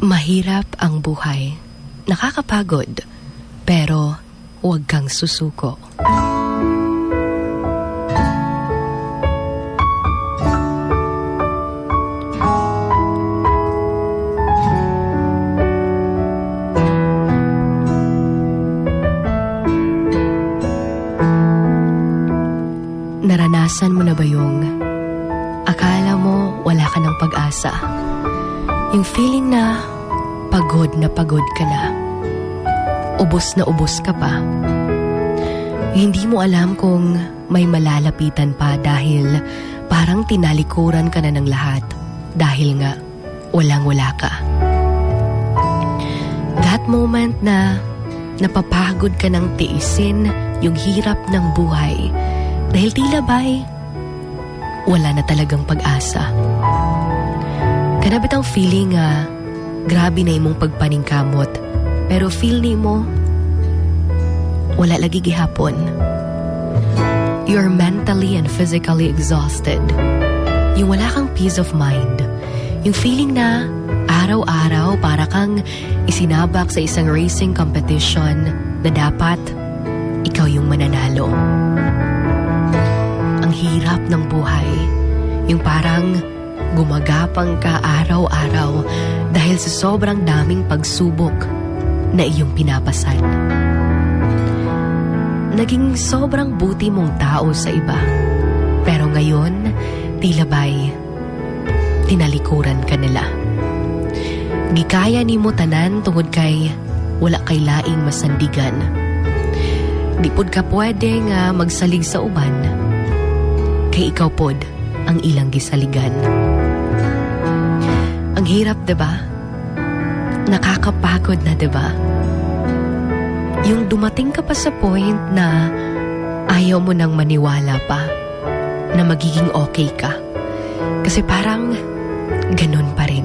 Mahirap ang buhay. Nakakapagod. Pero huwag kang susuko. Naranasan mo na ba yung akala mo wala ka ng pag-asa? Yung feeling na pagod na pagod ka na. Ubos na ubos ka pa. Hindi mo alam kung may malalapitan pa dahil parang tinalikuran ka na ng lahat dahil nga walang wala ka. That moment na napapagod ka ng tiisin yung hirap ng buhay dahil tila ba'y wala na talagang pag-asa. Kanabit ang feeling nga grabe na imong pagpaningkamot pero feel ni mo wala lagi gihapon. You're mentally and physically exhausted. Yung wala kang peace of mind. Yung feeling na araw-araw para kang isinabak sa isang racing competition na dapat ikaw yung mananalo. Ang hirap ng buhay. Yung parang gumagapang ka araw-araw dahil sa sobrang daming pagsubok na iyong pinapasan. Naging sobrang buti mong tao sa iba. Pero ngayon, tila ba'y tinalikuran ka nila. Gikaya ni mo tanan tungod kay wala kay laing masandigan. Di pod ka pwede nga magsalig sa uban. Kay ikaw pod ang ilang gisaligan. Hirap, 'di ba? Nakakapagod na, 'di ba? Yung dumating ka pa sa point na ayaw mo nang maniwala pa na magiging okay ka. Kasi parang ganun pa rin.